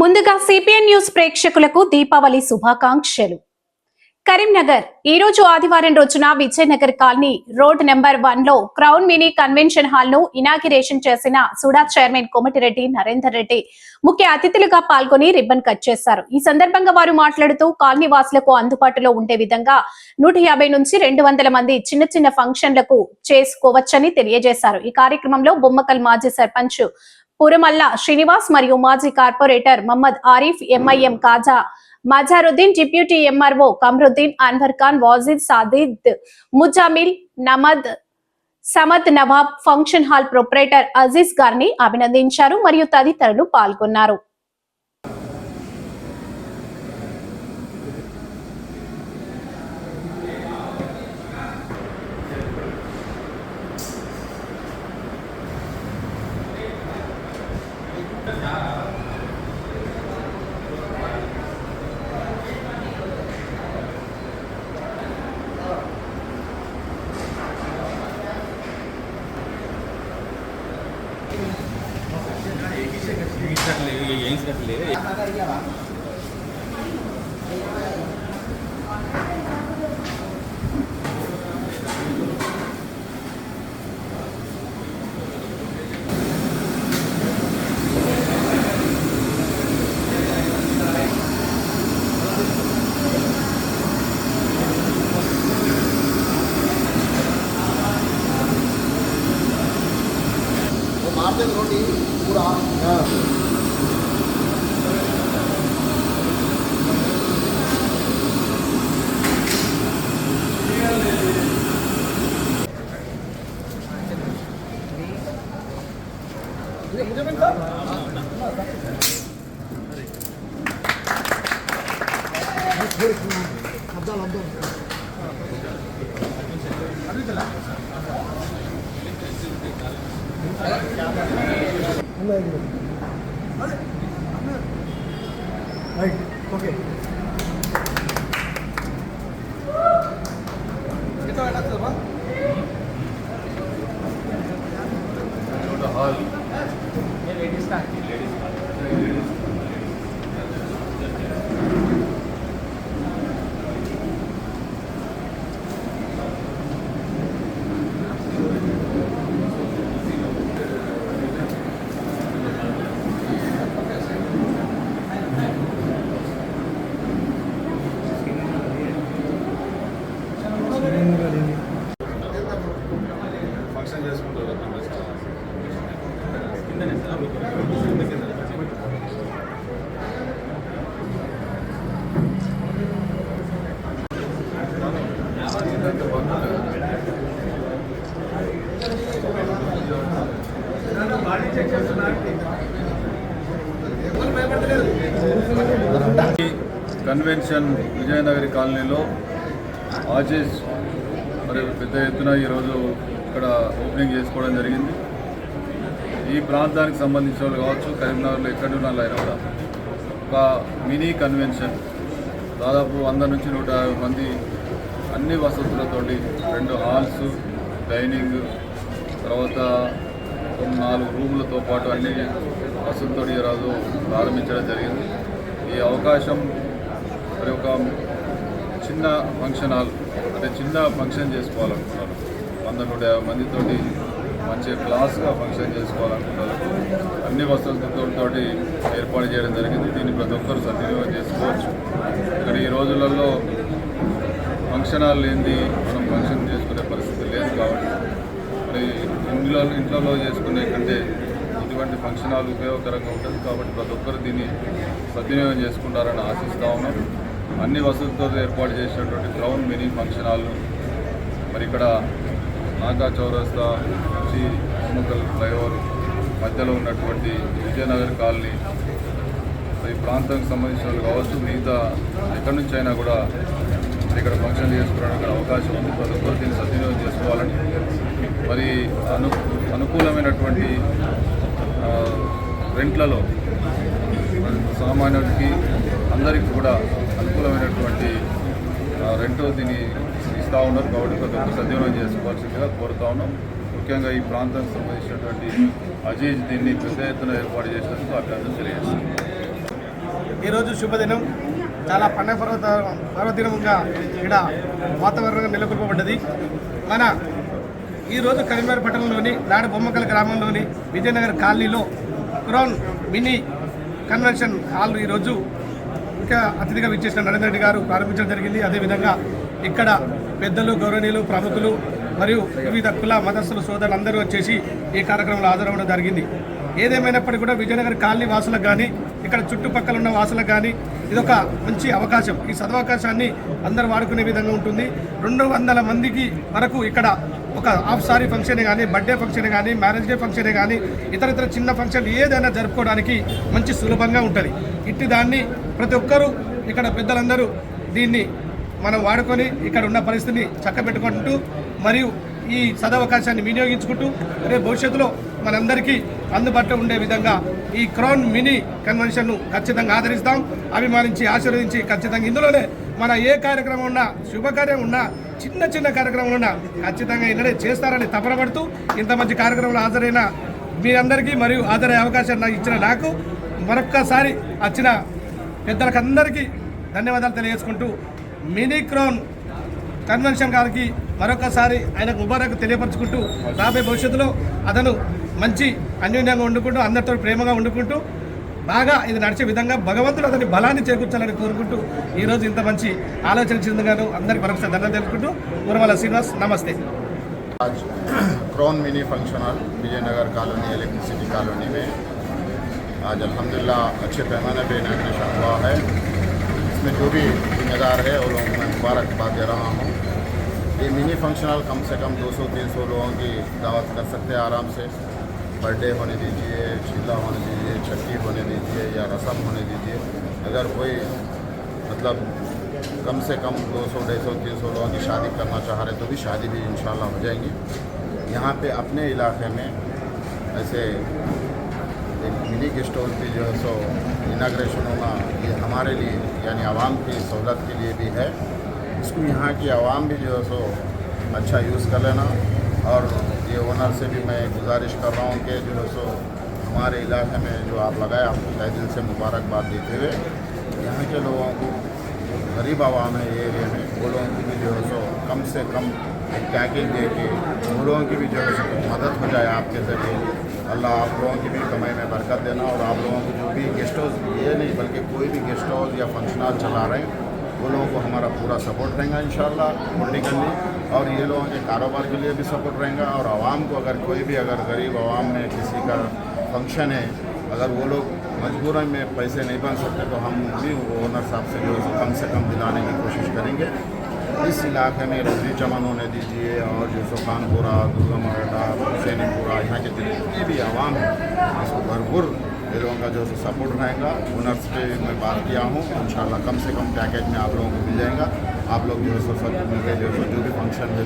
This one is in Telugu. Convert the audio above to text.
ముందుగా సిపిఎన్ న్యూస్ ప్రేక్షకులకు దీపావళి శుభాకాంక్షలు. కరీంనగర్ ఈ రోజు ఆదివారం రోజున విజయనగర్ కాలనీ రోడ్ నెంబర్ వన్లో క్రౌన్ మినీ కన్వెన్షన్ హాల్ను ఇనాగిరేషన్ చేసిన సుడా చైర్మన్ కోమటిరెడ్డి నరేందర్ రెడ్డి ముఖ్య అతిథులుగా పాల్గొని రిబ్బన్ కట్ చేశారు. ఈ సందర్భంగా వారు మాట్లాడుతూ కాలనీ వాసులకు అందుబాటులో ఉండే విధంగా నూట యాభై నుంచి రెండు వందల మంది చిన్న చిన్న ఫంక్షన్లకు చేసుకోవచ్చని తెలియజేశారు. ఈ కార్యక్రమంలో బొమ్మకల్ మాజీ సర్పంచ్ పురమల్ల శ్రీనివాస్ మరియు మాజీ corporator Mohammed Arif MIM Khaja Mazharuddin deputy MRO Qamaruddin Anwar Khan Wajid Sadid Muzammil Namad Samad Nawab function hall proprietor Aziz గారిని అభినందించారు మరియు తదితరులు పాల్గొన్నారు. ఓకే కన్వెన్షన్ విజయనగరి కాలనీలో ఆజీజ్ మరి పెద్ద ఎత్తున ఈరోజు ఇక్కడ ఓపెనింగ్ చేసుకోవడం జరిగింది. ఈ ప్రాంతానికి సంబంధించిన వాళ్ళు కావచ్చు కరీంనగర్లో ఎక్కడి ఉన్న వాళ్ళు కూడా ఒక మినీ కన్వెన్షన్. దాదాపు వంద నుంచి నూట యాభై మంది అన్ని వసతులతోటి రెండు హాల్స్ డైనింగ్ తర్వాత నాలుగు రూములతో పాటు అన్ని వసతులతో ఈరోజు ప్రారంభించడం జరిగింది. ఈ అవకాశం మరి ఒక చిన్న ఫంక్షన్ హాల్ అంటే చిన్న ఫంక్షన్ చేసుకోవాలనుకున్నారు. వంద నూట యాభై మందితోటి మంచి క్లాస్గా ఫంక్షన్ చేసుకోవాలనుకున్నారు. అన్ని వసతులతో ఏర్పాటు చేయడం జరిగింది. దీన్ని ప్రతి ఒక్కరు సద్వినియోగం చేసుకోవచ్చు. ఇక్కడ ఈ రోజులలో ఫంక్షన్ హాల్ లేనిది మనం ఫంక్షన్ చేసుకునే పరిస్థితి లేదు కాబట్టి. మరి ఇంట్లో ఇంట్లో చేసుకునే కంటే ఇటువంటి ఫంక్షన్ హాల్ ఉపయోగకరంగా ఉంటుంది. కాబట్టి ప్రతి ఒక్కరు దీన్ని సద్వినియోగం చేసుకుంటారని ఆశిస్తూ ఉన్నాం. అన్ని వసతులతో ఏర్పాటు చేసినటువంటి గ్రౌండ్ మినీ ఫంక్షన్ హాల్ మరి ఇక్కడ నాగా చౌరస్తా నుంచి హనుమకల్ ఫ్లైఓవర్ మధ్యలో ఉన్నటువంటి విజయనగర్ కాలనీ ఈ ప్రాంతానికి సంబంధించిన వాళ్ళు కావచ్చు మిగతా ఎక్కడి నుంచి అయినా కూడా మరి ఇక్కడ ఫంక్షన్ చేసుకోవడానికి అవకాశం ఉంది. ప్రతి ఒక్కరు దీన్ని సద్వినియోగం చేసుకోవాలని మరి అను అనుకూలమైనటువంటి రెంట్లలో సామాన్యుడికి అందరికీ కూడా అనుకూలమైనటువంటి ఆ, దీన్ని ఇస్తూ ఉన్నారు. కాబట్టి ప్రతి ఒక్కరు సద్వినియోగం చేసుకోవాల్సిందిగా కోరుతా ఉన్నాం. ముఖ్యంగా ఈ ప్రాంతానికి సంబంధించినటువంటి అజీజ్ దీన్ని పెద్ద ఎత్తున ఏర్పాటు చేసినందుకు అభినందన తెలియజేస్తున్నాం ఈరోజు శుభదినం. చాలా పండగ పర్వత పర్వదినంగా ఇక్కడ వాతావరణంగా నెలకొల్పబడ్డది. మన ఈరోజు కరీంనగర్ పట్టణంలోని నాడు బొమ్మకల్ గ్రామంలోని విజయనగర్ కాలనీలో క్రౌన్ మినీ కన్వెన్షన్ హాల్ ఈరోజు ఇంకా అతిథిగా విచ్చేసిన నరేంద్ర రెడ్డి గారు ప్రారంభించడం జరిగింది. అదేవిధంగా ఇక్కడ పెద్దలు గౌరవనీయులు ప్రముఖులు మరియు వివిధ కుల మదస్సుల సోదరులందరూ వచ్చేసి ఈ కార్యక్రమంలో హాజరవడం జరిగింది. ఏదేమైనప్పటికీ కూడా విజయనగర్ కాలనీ వాసులకు కానీ ఇక్కడ చుట్టుపక్కల ఉన్న వాసులకు కానీ ఇదొక మంచి అవకాశం. ఈ సదవకాశాన్ని అందరూ వాడుకునే విధంగా ఉంటుంది. రెండు వందల మందికి వరకు ఇక్కడ ఒక హాఫ్ సారీ ఫంక్షన్ కానీ బర్త్డే ఫంక్షన్ కానీ మ్యారేజ్ డే ఫంక్షన్ కానీ ఇతర ఇతర చిన్న ఫంక్షన్ ఏదైనా జరుపుకోవడానికి మంచి సులభంగా ఉంటుంది. ఇట్టి దాన్ని ప్రతి ఒక్కరూ ఇక్కడ పెద్దలందరూ దీన్ని మనం వాడుకొని ఇక్కడ ఉన్న పరిస్థితిని చక్కబెట్టుకుంటూ మరియు ఈ సదవకాశాన్ని వినియోగించుకుంటూ రేపు భవిష్యత్తులో మనందరికీ అందుబాటులో ఉండే విధంగా ఈ క్రౌన్ మినీ కన్వెన్షన్ను ఖచ్చితంగా ఆదరిస్తాం. అభిమానించి ఆశీర్వదించి ఖచ్చితంగా ఇందులోనే మన ఏ కార్యక్రమం ఉన్నా శుభకార్యం ఉన్నా చిన్న చిన్న కార్యక్రమాలు ఉన్నా ఖచ్చితంగా ఇన్నడే చేస్తారని తపనపడుతూ ఇంత మంచి కార్యక్రమంలో హాజరైన మీ అందరికీ మరియు హాజరయ్యే అవకాశాన్ని నాకు ఇచ్చిన నాకు మరొక్కసారి వచ్చిన పెద్దలకందరికీ ధన్యవాదాలు తెలియజేసుకుంటూ మినీ క్రౌన్ కన్వెన్షన్ గారికి మరొకసారి ఆయనకు ముబారక్ తెలియపరచుకుంటూ రాబోయే భవిష్యత్తులో అతను మంచి అన్యోన్యంగా వండుకుంటూ అందరితో ప్రేమగా వండుకుంటూ బాగా ఇది నడిచే విధంగా భగవంతుడు అతని బలాన్ని చేకూర్చాలని కోరుకుంటూ ఈరోజు ఇంత మంచి ఆలోచన చెందుగాను అందరికీ మరొకసారి ధన్యవాదాలు తెలుపుకుంటూ గురమల శ్రీనివాస్ నమస్తే आज crown mini function hall Vijayanagar colony electricity colony में आज अल्हम्दुलिल्लाह अच्छे पैमाने पे इनाग्रेशन हुआ है इसमें जो भी जिम्मेदार है वो लोगों को मैं मुबारकबाद दे रहा हूँ یہ منی فنکشنل کم سے کم دو سو تین سو لوگوں کی دعوت کر سکتے ہیں آرام سے۔ برڈے ڈے ہونے دیجیے شیلا ہونے دیجیے چھٹی ہونے دیجیے یا رسم ہونے دیجیے اگر کوئی مطلب کم سے کم دو سو ڈھائی سو، تین سو لوگوں کی شادی کرنا چاہ رہے تو بھی شادی بھی انشاءاللہ ہو جائیں گی۔ یہاں پہ اپنے علاقے میں ایسے ایک منی گیسٹ ہاؤس بھی جو ہے سو اناگریشن ہونا، یہ ہمارے لیے یعنی عوام کی سہولت کے لیے بھی ہے۔ اس کو یہاں کی عوام بھی جو ہے سو اچھا یوز کر لینا اور یہ اونر سے بھی میں گزارش کر رہا ہوں کہ جو ہے سو ہمارے علاقے میں جو آپ لگائے آپ کو تہ دل سے مبارکباد دیتے ہوئے یہاں کے لوگوں کو غریب عوام ہے، یہ ایریے میں وہ لوگوں کی بھی جو ہے سو کم سے کم پیکنگ دے کے ان لوگوں کی بھی جو ہے سو مدد ہو جائے آپ کے ذریعے۔ اللہ آپ لوگوں کی بھی کمائی میں برکت دینا اور آپ لوگوں کو جو بھی گیسٹ ہاؤس یہ نہیں بلکہ کوئی بھی گیسٹ ہاؤس یا فنکشن چلا رہے ہیں وہ لوگوں کو ہمارا پورا سپورٹ رہے گا انشاءاللہ پولیٹیکل میں اور یہ لوگوں کے کاروبار کے لیے بھی سپورٹ رہے گا، اور عوام کو اگر کوئی بھی اگر غریب عوام میں کسی کا فنکشن ہے، اگر وہ لوگ مجبوراً میں پیسے نہیں بن سکتے، تو ہم بھی اونر صاحب سے جو کم سے کم دلانے کی کوشش کریں گے۔ اس علاقے میں روزی چمن ہونے دیجیے اور جو سو خان پورہ درگا مرٹا حسین پورہ، یہاں کے جتنی بھی عوام ہے اس کو بھرپور لوگوں کا جو ہے سپورٹ رہے گا اونرس پہ میں بات کیا ہوں، انشاءاللہ کم سے کم پیکیج میں آپ لوگوں کو مل جائے گا۔ آپ لوگ جو ہے سب مل کے جو ہے جو بھی فنکشن ہے